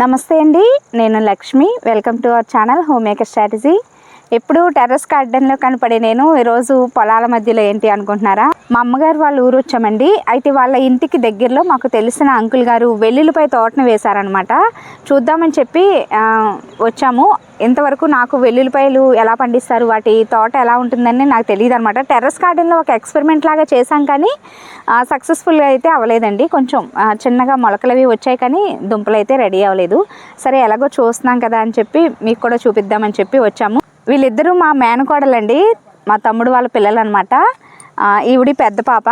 నమస్తే అండి నేను Lakshmi. Welcome to our channel home maker strategy ఎప్పుడు టెర్రస్ గార్డెన్లో కనపడే నేను ఈరోజు పొలాల మధ్యలో ఏంటి అనుకుంటున్నారా? మా అమ్మగారు వాళ్ళ ఊరు వచ్చామండి. అయితే వాళ్ళ ఇంటికి దగ్గరలో మాకు తెలిసిన అంకుల్ గారు వెల్లుల్లిపై తోటను వేశారనమాట చూద్దామని చెప్పి వచ్చాము. ఇంతవరకు నాకు వెల్లుల్లిపాయలు ఎలా పండిస్తారు? వాటి తోట ఎలా ఉంటుందని నాకు తెలియదు అనమాట టెర్రస్ గార్డెన్లో ఒక ఎక్స్పెరిమెంట్ లాగా చేశాం కానీ సక్సెస్ఫుల్గా అయితే అవ్వలేదండి. కొంచెం చిన్నగా మొలకలు అవి వచ్చాయి కానీ దుంపలు అయితే రెడీ అవ్వలేదు. సరే ఎలాగో చూస్తున్నాం కదా అని చెప్పి మీకు కూడా చూపిద్దామని చెప్పి వచ్చాము. వీళ్ళిద్దరూ మా మేనకోడలండి. మా తమ్ముడు వాళ్ళ పిల్లలు అనమాట ఈవిడి పెద్ద పాప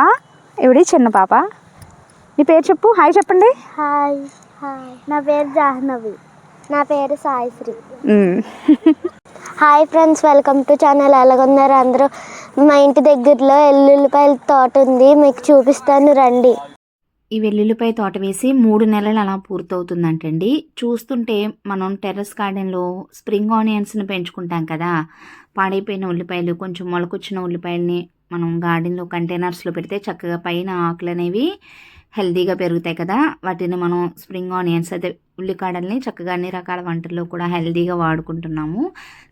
ఈవిడి చిన్న పాప. నీ పేరు చెప్పు. హాయ్ చెప్పండి. Hi hi. నా పేరు జాహ్నవి. నా పేరు Saisri. Hi friends welcome to channel. ఎలాగున్నారు అందరూ? మా ఇంటి దగ్గరలో ఎల్లుల్లిపాయల తోట ఉంది. మీకు చూపిస్తాను రండి. ఈ వెల్లుల్లిపై తోట వేసి మూడు నెలలు అలా పూర్తవుతుందంటండి. చూస్తుంటే మనం టెర్రస్ గార్డెన్లో స్ప్రింగ్ ఆనియన్స్ని పెంచుకుంటాం కదా పాడైపోయిన ఉల్లిపాయలు కొంచెం మొలకొచ్చిన ఉల్లిపాయలని మనం గార్డెన్లో కంటైనర్స్లో పెడితే చక్కగా పైన ఆకులు అనేవి హెల్తీగా పెరుగుతాయి కదా వాటిని మనం స్ప్రింగ్ ఆనియన్స్ అదే ఉల్లికాడల్ని చక్కగా అన్ని రకాల వంటల్లో కూడా హెల్దీగా వాడుకుంటున్నాము.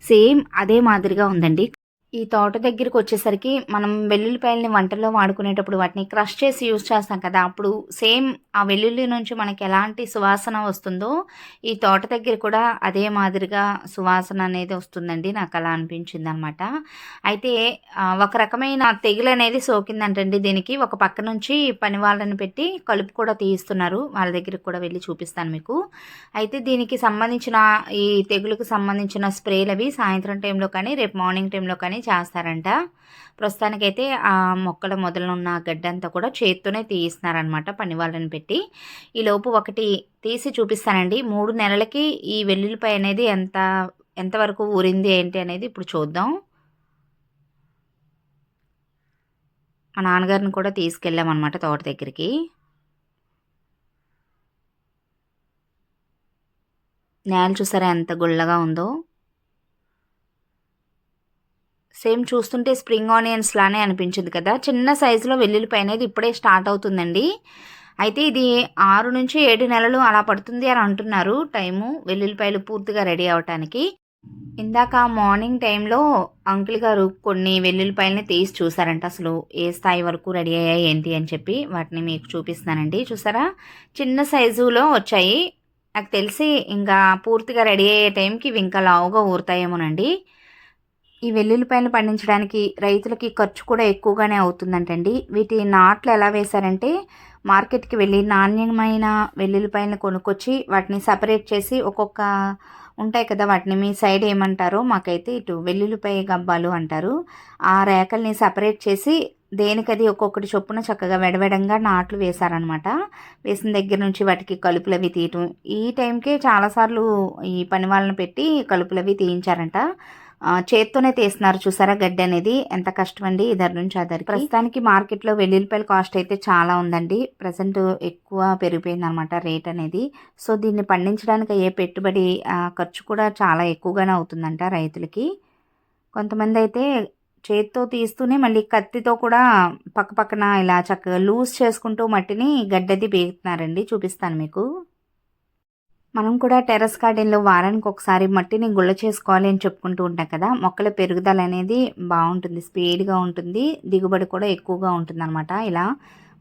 సేమ్ అదే మాదిరిగా ఉందండి. ఈ తోట దగ్గరికి వచ్చేసరికి మనం వెల్లుల్లిపాయలని వంటల్లో వాడుకునేటప్పుడు వాటిని క్రష్ చేసి యూజ్ చేస్తాం కదా అప్పుడు సేమ్ ఆ వెల్లుల్లి నుంచి మనకి ఎలాంటి సువాసన వస్తుందో ఈ తోట దగ్గర కూడా అదే మాదిరిగా సువాసన అనేది వస్తుందండి నాకు అలా అనిపించింది అనమాట అయితే ఒక రకమైన తెగులు అనేది సోకిందంటండి దీనికి. ఒక పక్క నుంచి పని వాళ్ళని పెట్టి కలుపు కూడా తీయిస్తున్నారు. వాళ్ళ దగ్గరికి కూడా వెళ్ళి చూపిస్తాను మీకు. అయితే దీనికి సంబంధించిన ఈ తెగులకు సంబంధించిన స్ప్రేలు అవి సాయంత్రం టైంలో కానీ రేపు మార్నింగ్ టైంలో కానీ చేస్తారంట. ప్రస్తుతానికైతే ఆ మొక్కల మొదలున్న గడ్డంతా కూడా చేత్తోనే తీయిస్తున్నారనమాట పని వాళ్ళని పెట్టి. ఈ లోపు ఒకటి తీసి చూపిస్తానండి. మూడు నెలలకి ఈ వెల్లుల్లిపాయ అనేది ఎంత ఎంతవరకు ఊరింది ఏంటి అనేది ఇప్పుడు చూద్దాం. మా నాన్నగారిని కూడా తీసుకెళ్ళామన్నమాట తోట దగ్గరికి. నేల చూసారా ఎంత గుల్లగా ఉందో? సేమ్ చూస్తుంటే స్ప్రింగ్ ఆనియన్స్ లానే అనిపించింది కదా. చిన్న సైజులో వెల్లుల్లిపాయ అనేది ఇప్పుడే స్టార్ట్ అవుతుందండి. అయితే ఇది ఆరు నుంచి ఏడు నెలలు అలా పడుతుంది అని అంటున్నారు. టైము వెల్లుల్లిపాయలు పూర్తిగా రెడీ అవటానికి. ఇందాక మార్నింగ్ టైంలో అంకుల్ గారు కొన్ని వెల్లుల్లిపాయలని తీసి చూసారంట. అసలు ఏ స్థాయి వరకు రెడీ అయ్యాయి ఏంటి అని చెప్పి వాటిని మీకు చూపిస్తానండి చూసారా? చిన్న సైజులో వచ్చాయి. నాకు తెలిసి ఇంకా పూర్తిగా రెడీ అయ్యే టైంకి ఇవి ఇంకా లావుగా ఊరుతాయేమోనండి. ఈ వెల్లుల్లిపాయలు పండించడానికి రైతులకి ఖర్చు కూడా ఎక్కువగానే అవుతుందంటండి. వీటి నాట్లు ఎలా వేశారంటే మార్కెట్కి వెళ్ళి నాణ్యమైన వెల్లుల్లిపాయలను కొనుక్కొచ్చి వాటిని సపరేట్ చేసి ఒక్కొక్క ఉంటాయి కదా వాటిని మీ సైడ్ ఏమంటారో మాకైతే ఇటు వెల్లుల్లిపాయ గబ్బాలు అంటారు. ఆ రేకల్ని సపరేట్ చేసి దేనికది ఒక్కొక్కటి చొప్పున చక్కగా వెడవెడంగా నాట్లు వేశారనమాట వేసిన దగ్గర నుంచి వాటికి కలుపులు అవి తీయటం. ఈ టైంకే చాలాసార్లు ఈ పని వాళ్ళని పెట్టి కలుపులు అవి తీయించారంట. చేత్తోనే తీస్తున్నారు. చూసారా? గడ్డి అనేది ఎంత కష్టం అండి ఇద్దరి నుంచి అదరికి ప్రస్తుతానికి మార్కెట్లో వెల్లుల్లిపాయల కాస్ట్ అయితే చాలా ఉందండి. ప్రజెంట్ ఎక్కువ పెరిగిపోయింది అనమాట రేట్ అనేది. సో దీన్ని పండించడానికి అయ్యే పెట్టుబడి ఖర్చు కూడా చాలా ఎక్కువగానే అవుతుందంట రైతులకి. కొంతమంది అయితే చేత్తో తీస్తూనే మళ్ళీ కత్తితో కూడా పక్క పక్కన ఇలా చక్కగా లూజ్ చేసుకుంటూ మట్టిని గడ్డది బీగుతున్నారండి. చూపిస్తాను మీకు. మనం కూడా టెర్రస్ గార్డెన్లో వారానికి ఒకసారి మట్టిని గుల్ల చేసుకోవాలి అని చెప్పుకుంటూ ఉంటాం కదా మొక్కల పెరుగుదల అనేది బాగుంటుంది స్పీడ్గా ఉంటుంది దిగుబడి కూడా ఎక్కువగా ఉంటుంది అనమాట ఇలా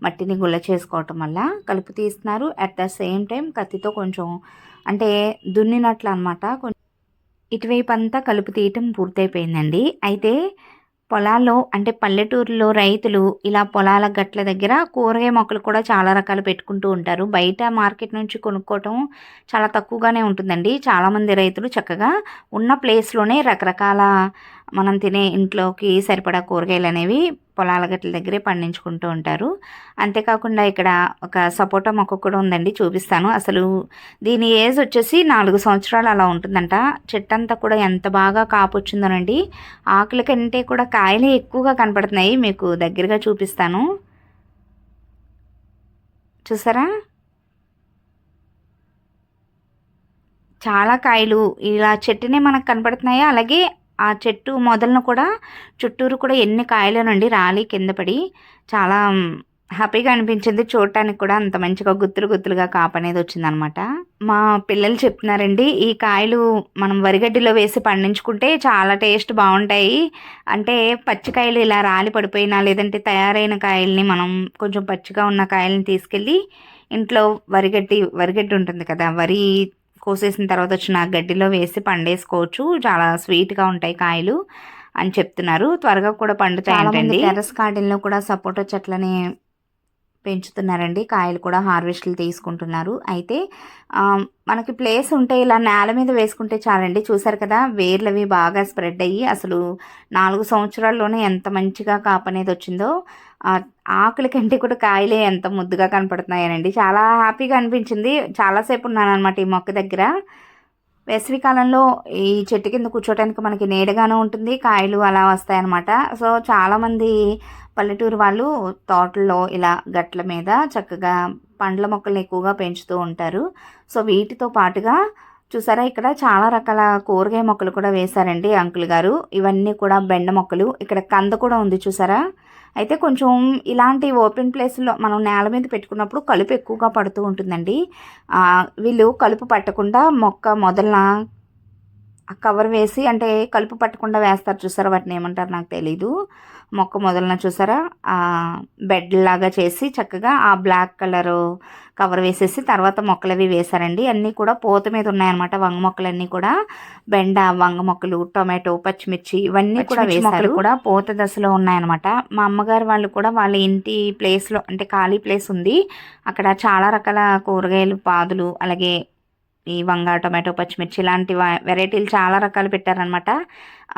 మట్టిని గుల్ల చేసుకోవటం వల్ల కలుపు తీస్తున్నారు. అట్ ద సేమ్ టైం కత్తితో కొంచెం అంటే దున్నినట్లు అనమాట ఇటువైపు అంతా కలుపు తీయటం పూర్తయిపోయిందండి. అయితే పొలాల్లో అంటే పల్లెటూరులో రైతులు ఇలా పొలాల గట్ల దగ్గర కూరగాయ మొక్కలు కూడా చాలా రకాలు పెట్టుకుంటూ ఉంటారు. బయట మార్కెట్ నుంచి కొనుక్కోవటం చాలా తక్కువగానే ఉంటుందండి. చాలామంది రైతులు చక్కగా ఉన్న ప్లేస్లోనే రకరకాల మనం తినే ఇంట్లోకి సరిపడా కూరగాయలు అనేవి పొలాల గట్ల దగ్గరే పండించుకుంటూ ఉంటారు. అంతేకాకుండా ఇక్కడ ఒక సపోటా మొక్క కూడా ఉందండి చూపిస్తాను. అసలు దీని ఏజ్ వచ్చేసి నాలుగు సంవత్సరాలు అలా ఉంటుందంట. చెట్టు అంతా కూడా ఎంత బాగా కాపు వచ్చిందోనండి ఆకుల కంటే కూడా కాయలే ఎక్కువగా కనపడుతున్నాయి. మీకు దగ్గరగా చూపిస్తాను. చూసారా? చాలా కాయలు ఇలా చెట్టునే మనకు కనపడుతున్నాయి? అలాగే ఆ చెట్టు మొదలను కూడా చుట్టూరు కూడా ఎన్ని కాయలు నుండి రాలి కింద పడి చాలా హ్యాపీగా అనిపించింది. చూడటానికి కూడా అంత మంచిగా గుత్తులు గుత్తులుగా కాపు అనేది వచ్చిందనమాట. మా పిల్లలు చెప్తున్నారండి ఈ కాయలు మనం వరిగడ్డిలో వేసి పండించుకుంటే చాలా టేస్ట్ బాగుంటాయి. అంటే పచ్చికాయలు ఇలా రాలి పడిపోయినా లేదంటే తయారైన కాయల్ని మనం కొంచెం పచ్చిగా ఉన్న కాయల్ని తీసుకెళ్ళి ఇంట్లో వరిగడ్డి వరిగడ్డి ఉంటుంది కదా వరి కోసేసిన తర్వాత వచ్చిన గడ్డిలో వేసి పండేసుకోవచ్చు. చాలా స్వీట్గా ఉంటాయి కాయలు అని చెప్తున్నారు. త్వరగా కూడా పండుతాయి టెర్రస్ గార్డెన్లో కూడా సపోటా చెట్లని పెంచుతున్నారండి. కాయలు కూడా హార్వెస్ట్లు తీసుకుంటున్నారు. అయితే మనకి ప్లేస్ ఉంటే ఇలా నేల మీద వేసుకుంటే చాలండి. చూసారు కదా వేర్లవి బాగా స్ప్రెడ్ అయ్యి అసలు నాలుగు సంవత్సరాల్లోనే ఎంత మంచిగా కాపు అనేది వచ్చిందో ఆకుల కంటే కూడా కాయలే ఎంత ముద్దుగా కనపడుతున్నాయనండి. చాలా హ్యాపీగా అనిపించింది. చాలాసేపు ఉన్నాను అనమాట ఈ మొక్క దగ్గర. వేసవి కాలంలో ఈ చెట్టు కింద కూర్చోటానికి మనకి నీడగానే ఉంటుంది. కాయలు అలా వస్తాయన్నమాట. సో చాలామంది పల్లెటూరు వాళ్ళు తోటల్లో ఇలా గట్ల మీద చక్కగా పండ్ల మొక్కల్ని ఎక్కువగా పెంచుతూ ఉంటారు. సో వీటితో పాటుగా చూసారా ఇక్కడ చాలా రకాల కూరగాయ మొక్కలు కూడా వేశారండి అంకుల్ గారు. ఇవన్నీ కూడా బెండ మొక్కలు. ఇక్కడ కంద కూడా ఉంది చూసారా? అయితే కొంచెం ఇలాంటి ఓపెన్ ప్లేస్లో మనం నేల మీద పెట్టుకున్నప్పుడు కలుపు ఎక్కువగా పడుతూ ఉంటుందండి. వీళ్ళు కలుపు పట్టకుండా మొక్క మొదలన కవర్ వేసి అంటే కలుపు పట్టకుండా వేస్తారు చూసారా? వాటిని ఏమంటారు నాకు తెలీదు. మొక్క మొదలన చూసారా? ఆ బెడ్ లాగా చేసి చక్కగా ఆ బ్లాక్ కలర్ కవర్ వేసేసి తర్వాత మొక్కలు అవి వేశారండి. అన్నీ కూడా పూత మీద ఉన్నాయన్నమాట వంగ మొక్కలన్నీ కూడా. బెండ వంగ మొక్కలు టొమాటో పచ్చిమిర్చి ఇవన్నీ కూడా వేశారు. కూడా పూత దశలో ఉన్నాయన్నమాట. మా అమ్మగారు వాళ్ళు కూడా వాళ్ళ ఇంటి ప్లేస్లో అంటే ఖాళీ ప్లేస్ ఉంది. అక్కడ చాలా రకాల కూరగాయలు పాదులు అలాగే ఈ వంగ టొమాటో పచ్చిమిర్చి ఇలాంటి వెరైటీలు చాలా రకాలు పెట్టారనమాట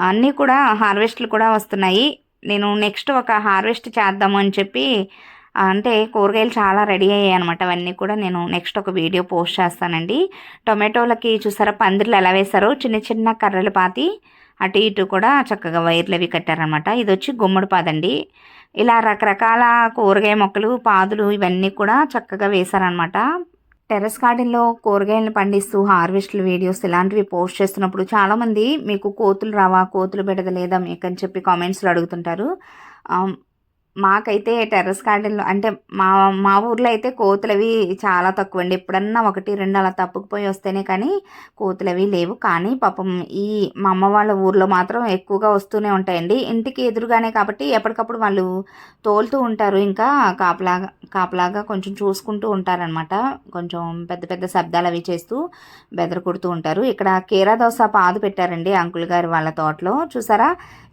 అన్నీ కూడా హార్వెస్ట్లు కూడా వస్తున్నాయి. నేను నెక్స్ట్ ఒక హార్వెస్ట్ చేద్దాము అని చెప్పి అంటే కూరగాయలు చాలా రెడీ అయ్యాయి అనమాట అవన్నీ కూడా నేను నెక్స్ట్ ఒక వీడియో పోస్ట్ చేస్తానండి. టొమాటోలకి చూసారా పందిర్లు ఎలా వేశారో? చిన్న చిన్న కర్రలు పాతి అటు ఇటు కూడా చక్కగా వైర్లు అవి కట్టారనమాట ఇది వచ్చి గుమ్మడి పాదండి. ఇలా రకరకాల కూరగాయ మొక్కలు పాదులు ఇవన్నీ కూడా చక్కగా వేశారనమాట టెర్రస్ గార్డెన్లో కూరగాయలను పండిస్తూ హార్వెస్ట్ల వీడియోస్ ఇలాంటివి పోస్ట్ చేస్తున్నప్పుడు చాలామంది మీకు కోతులు రావా కోతులు పెడతలేదా లేదా మీకు అని చెప్పి కామెంట్స్లో అడుగుతుంటారు. మాకైతే టెర్రస్ గార్డెన్లో అంటే మా మా ఊర్లో అయితే కోతులవి చాలా తక్కువ అండి ఎప్పుడన్నా ఒకటి రెండు అలా తప్పుకుపోయి వస్తేనే కానీ కోతులు అవి లేవు. కానీ పాపం ఈ మా అమ్మ వాళ్ళ ఊర్లో మాత్రం ఎక్కువగా వస్తూనే ఉంటాయండి. ఇంటికి ఎదురుగానే కాబట్టి ఎప్పటికప్పుడు వాళ్ళు తోలుతూ ఉంటారు. ఇంకా కాపలాగా కాపలాగా కొంచెం చూసుకుంటూ ఉంటారనమాట కొంచెం పెద్ద పెద్ద శబ్దాలు అవి చేస్తూ బెదర కొడుతూ ఉంటారు. ఇక్కడ కీరా దోస పాదు పెట్టారండి అంకుల్ గారి వాళ్ళ తోటలో. చూసారా?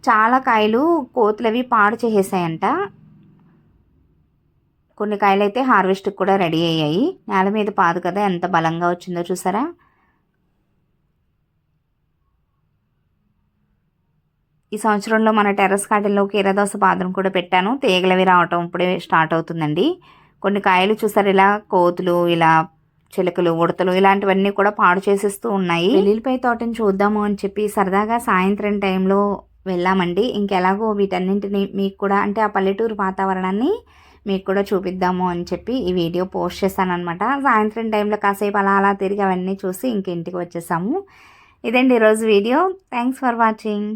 చాలా కాయలు కోతులు అవి పాడు చేసేసాయంట. కొన్ని కాయలు అయితే హార్వెస్ట్కి కూడా రెడీ అయ్యాయి. నేల మీద పాదు కదా ఎంత బలంగా వచ్చిందో చూసారా? ఈ సంవత్సరంలో మన టెర్రస్ గార్డెన్లో కీరదోస పాదం కూడా పెట్టాను. తీగలవి రావటం ఇప్పుడే స్టార్ట్ అవుతుందండి. కొన్ని కాయలు చూసారు ఇలా కోతులు ఇలా చిలుకలు ఉడతలు ఇలాంటివన్నీ కూడా పాడు చేసేస్తూ ఉన్నాయి. వెల్లుల్లిపై తోటని చూద్దాము అని చెప్పి సరదాగా సాయంత్రం టైంలో వెళ్ళామండి. ఇంకెలాగో వీటన్నింటిని మీకు కూడా అంటే ఆ పల్లెటూరు వాతావరణాన్ని మీకు కూడా చూపిద్దాము అని చెప్పి ఈ వీడియో పోస్ట్ చేశాను అనమాట సాయంత్రం టైంలో కాసేపు అలా అలా తిరిగి అవన్నీ చూసి ఇంక ఇంటికి వచ్చేసాము. ఇదండి ఈరోజు వీడియో. Thanks for watching